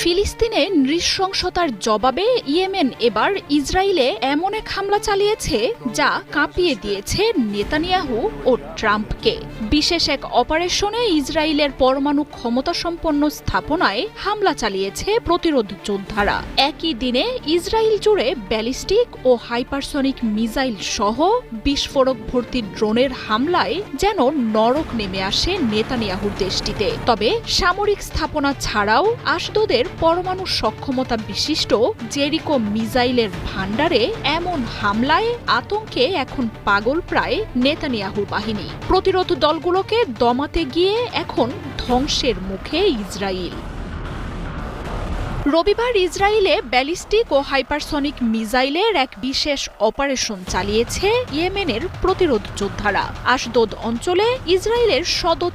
ফিলিস্তিনে নৃশংসতার জবাবে ইয়েমেন এবার ইসরায়েলে এমন এক হামলা চালিয়েছে যা কাঁপিয়ে দিয়েছে নেতানিয়াহু ও ট্রাম্পকে। বিশেষ এক অপারেশনে ইসরায়েলের পরমাণু ক্ষমতাসম্পন্ন স্থাপনায় হামলা চালিয়েছে প্রতিরোধ যোদ্ধারা। একই দিনে ইসরায়েল জুড়ে ব্যালিস্টিক ও হাইপারসনিক মিসাইল সহ বিস্ফোরক ভর্তি ড্রোনের হামলায় যেন নরক নেমে আসে নেতানিয়াহুর দেশটিতে। তবে সামরিক স্থাপনা ছাড়াও আশদোদের পরমাণু সক্ষমতা বিশিষ্ট জেরিকো মিসাইলের ভাণ্ডারে এমন হামলায় আতঙ্কে এখন পাগল প্রায় নেতানিয়াহুর বাহিনী। প্রতিরোধ দলগুলোকে দমাতে গিয়ে এখন ধ্বংসের মুখে ইসরায়েল রবিবার ইসরায়েলে ব্যালিস্টিক ও হাইপারসনিক মিসাইলের এক বিশেষ অপারেশন চালিয়েছে ইয়েমেনের প্রতিরোধ যোদ্ধারা। আশদোদ অঞ্চলে ইসরায়েলের সদত